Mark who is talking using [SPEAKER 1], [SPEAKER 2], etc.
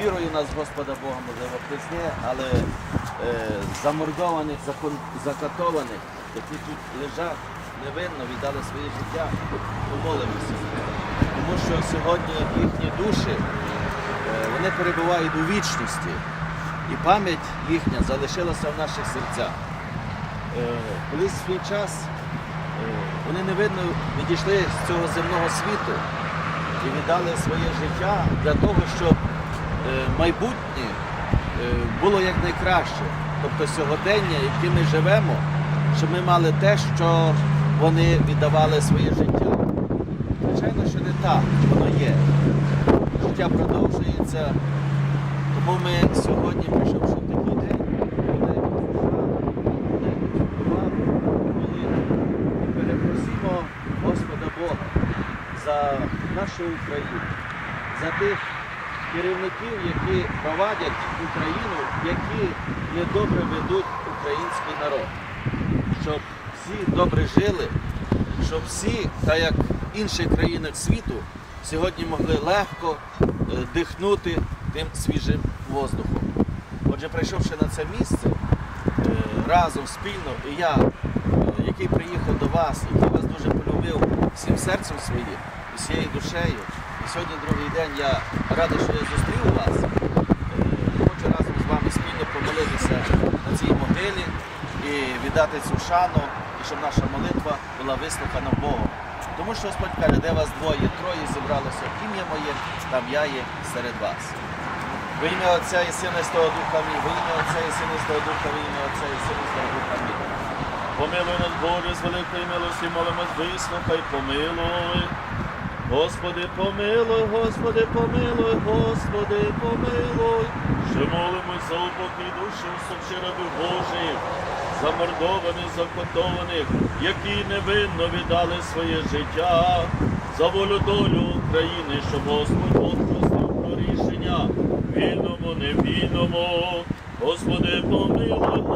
[SPEAKER 1] вірою нас Господа Бога, можливо, Христне, але е, замордованих, закон, закатованих, які тут лежать невинно, віддали своє життя, помолимося. Тому що сьогодні їхні душі, е, вони перебувають у вічності, і пам'ять їхня залишилася в наших серцях. Е, Колись в свій час е, вони невинно відійшли з цього земного світу і віддали своє життя для того, щоб майбутнє е, було якнайкраще. Тобто сьогодення, яке ми живемо, щоб ми мали те, що вони віддавали своє життя. Звичайно, що не так воно є. Життя продовжується. Тому ми сьогодні, прийшовши в такий день, і перепросимо Господа Бога за нашу Україну, за тих керівників, які провадять Україну, які недобре ведуть український народ, щоб всі добре жили, щоб всі, так як в інших країнах світу, сьогодні могли легко е, дихнути тим свіжим воздухом. Отже, прийшовши на це місце е, разом спільно, і я, е, який приїхав до вас, який вас дуже полюбив всім серцем своїм, всією душею. Сьогодні другий день я радий, що я зустрів вас. Е, Хочу разом з вами спільно помолитися на цій могилі і віддати цю шану, і щоб наша молитва була вислухана Богом. Тому що Господь каже, де вас двоє, троє зібралося, ім'я моє, там я є серед вас. Во ім'я Отця і Сина і Святого Духа Амінь. Во ім'я Отця і Сина і Святого Духа, во ім'я Отця і Сина і Святого Духа Амінь.
[SPEAKER 2] Помилуй нас, Боже, з великої милості, молимось, вислухай, помилуй. Господи, помилуй, Господи, помилуй, Господи, помилуй. Ще молимось за упокій душі усопши раби Божих, замордованих, закотованих, які невинно віддали своє життя, за волю долю України, щоб Господь Бог простив про рішення, вільному, невільному. Господи, помилуй.